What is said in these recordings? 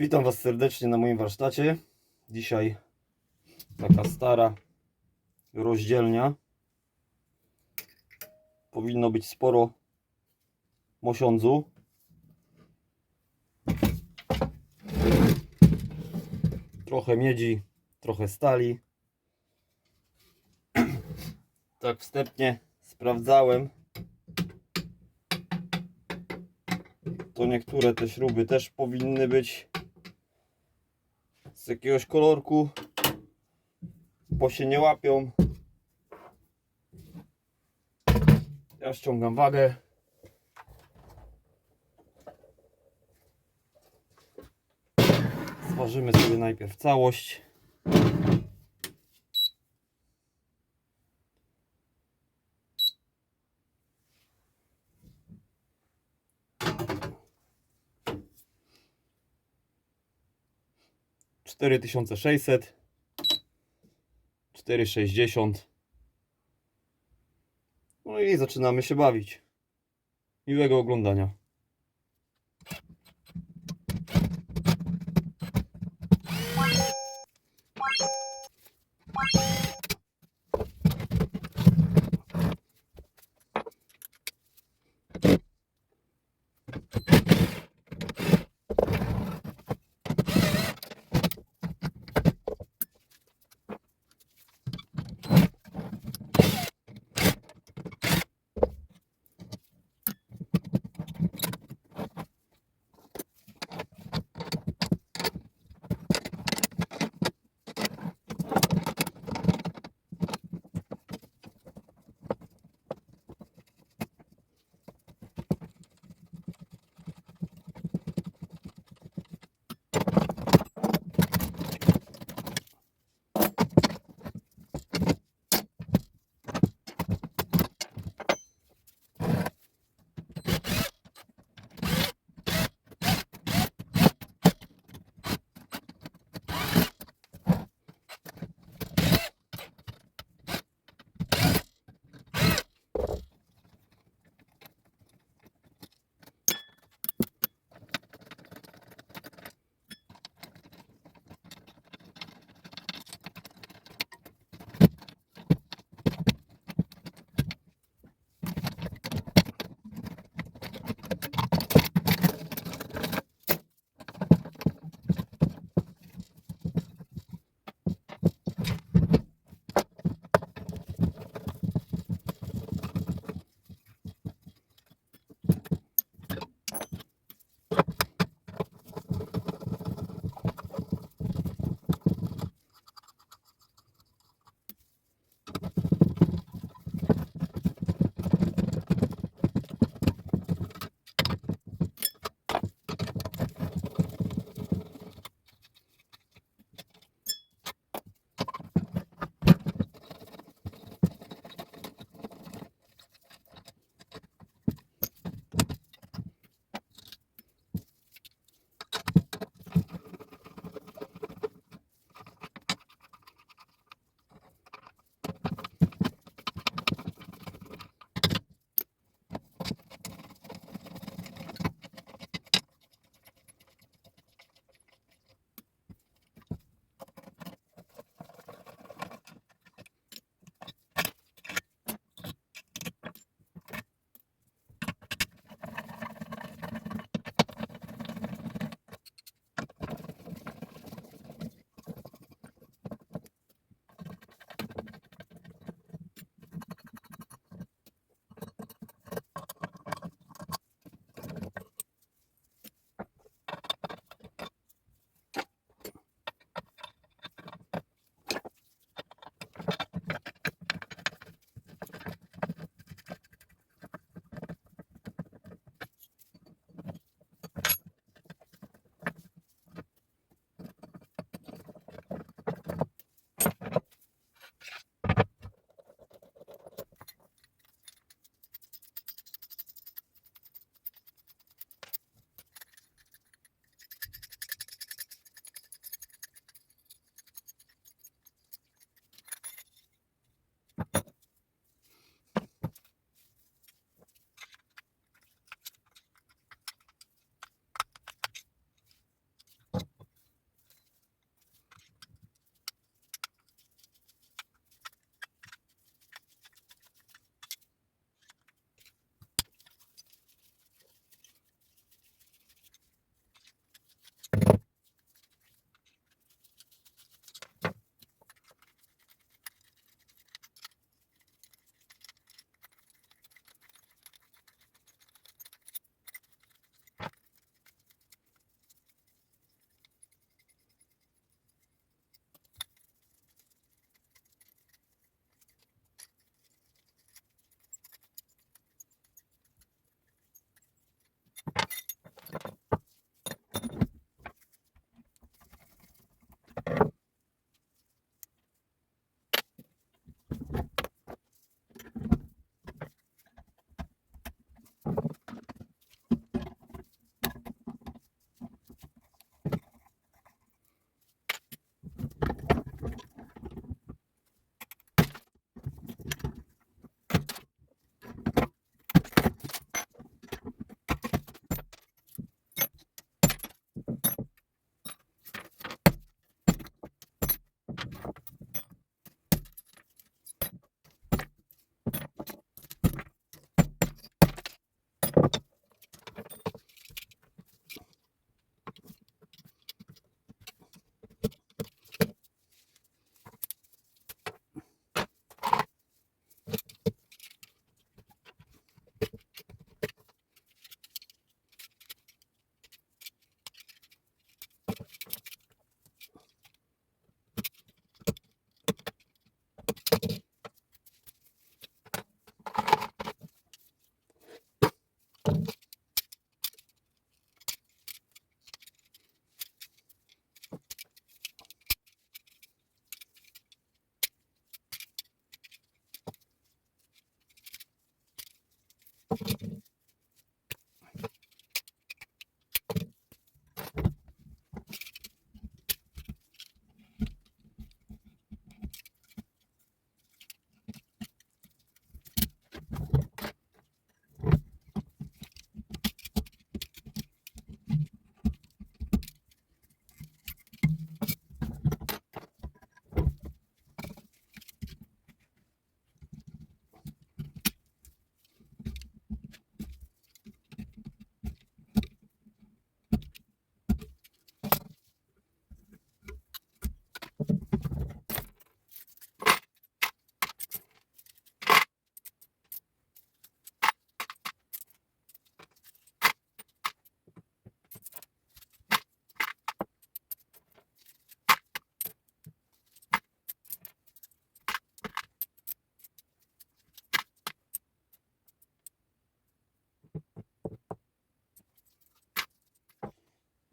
Witam Was serdecznie na moim warsztacie. Dzisiaj taka stara rozdzielnia. Powinno być sporo mosiądzu. Trochę miedzi, trochę stali. Tak wstępnie sprawdzałem. To niektóre te śruby też powinny być z jakiegoś kolorku, bo się nie łapią. Ja ściągam wagę. Zważymy sobie najpierw całość. 4600 460 No i zaczynamy się bawić. Miłego oglądania.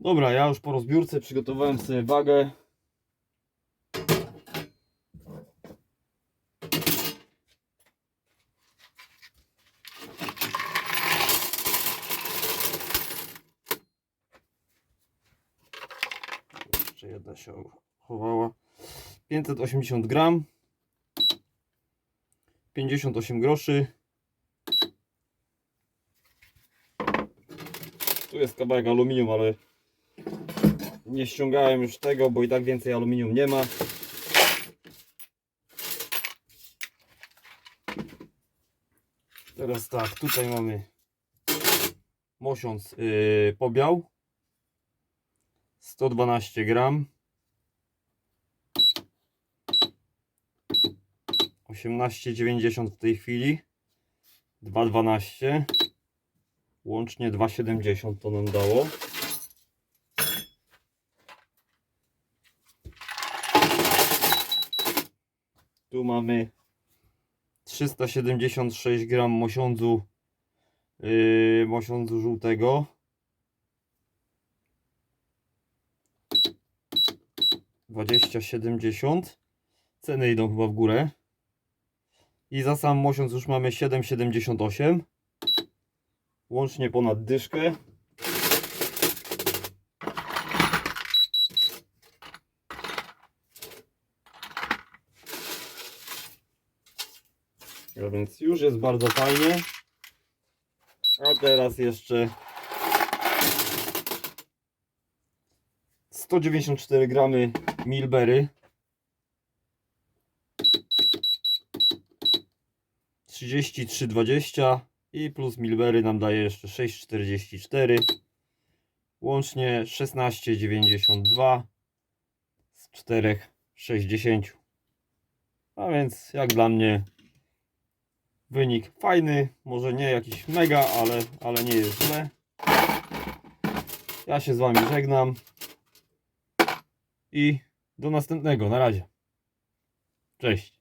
Dobra, ja już po rozbiórce przygotowałem sobie wagę. Jeszcze jedna się chowała. 580 gram. 58 groszy. Tu jest kawałek aluminium, ale nie ściągałem już tego, bo i tak więcej aluminium nie ma. Teraz tak, tutaj mamy mosiąc yy, pobiał. 112 gram. 18,90 w tej chwili. 2,12 łącznie 2,70 to nam dało tu mamy 376 gram mosiądzu yy, mosiądzu żółtego. dwadzieścia siedemdziesiąt. Ceny idą chyba w górę. I za sam mosiądz już mamy 7,78 łącznie ponad dyszkę Więc już jest bardzo fajnie. A teraz jeszcze 194 gramy Milbery. 33,20 i plus Milbery nam daje jeszcze 6,44. Łącznie 16,92 z 4,60. A więc jak dla mnie Wynik fajny, może nie jakiś mega, ale, ale nie jest źle. Ja się z Wami żegnam i do następnego. Na razie. Cześć.